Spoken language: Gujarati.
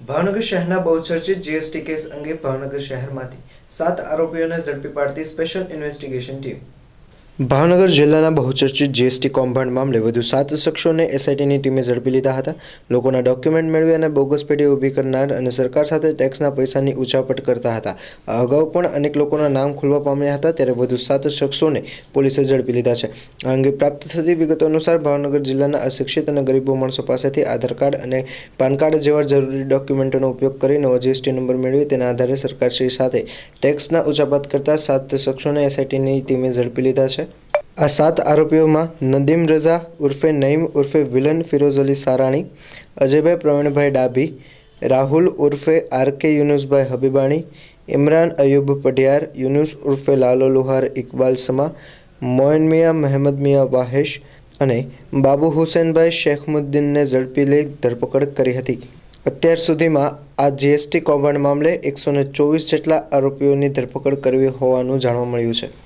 ભાવનગર શહેરના બહુચર્ચિત જીએસટી કેસ અંગે ભાવનગર શહેરમાંથી સાત આરોપીઓને ઝડપી પાડતી સ્પેશિયલ ઇન્વેસ્ટિગેશન ટીમ. ભાવનગર જિલ્લાના બહુચર્ચિત જીએસટી કૌભાંડ મામલે વધુ સાત શખ્સોને એસઆઈટીની ટીમે ઝડપી લીધા હતા. લોકોના ડોક્યુમેન્ટ મેળવી અને બોગસ પેઢી ઊભી કરનાર અને સરકાર સાથે ટેક્સના પૈસાની ઉચાપટ કરતા હતા. અગાઉ પણ અનેક લોકોના નામ ખુલવા પામ્યા હતા, ત્યારે વધુ સાત શખ્સોને પોલીસે ઝડપી લીધા છે. આ અંગે પ્રાપ્ત થતી વિગતો અનુસાર ભાવનગર જિલ્લાના અશિક્ષિત અને ગરીબો માણસો પાસેથી આધાર કાર્ડ અને પાન કાર્ડ જેવા જરૂરી ડોક્યુમેન્ટોનો ઉપયોગ કરી નવો જીએસટી નંબર મેળવી તેના આધારે સરકારશ્રી સાથે ટેક્સના ઉચાપત કરતા સાત શખ્સોને એસઆઈટીની ટીમે ઝડપી લીધા છે. આ સાત આરોપીઓમાં નદીમ રઝા ઉર્ફે નઈમ ઉર્ફે વિલન ફિરોઝ અલી સારાણી, અજયભાઈ પ્રવીણભાઈ ડાભી, રાહુલ ઉર્ફે આર કે યુનુસભાઈ હબીબાણી, ઇમરાન અયુબ પઢિયાર, યુનુસ ઉર્ફે લાલો લુહાર ઇકબાલ સમા મોયન મિયા મહેમદ મિયા વાહેશ અને બાબુ હુસેનભાઈ શેખમુદ્દીનને ઝડપી લઈ ધરપકડ કરી હતી. અત્યાર સુધીમાં આ જીએસટી કૌભાંડ મામલે એકસો ચોવીસ જેટલા આરોપીઓની ધરપકડ કરવી હોવાનું જાણવા મળ્યું છે.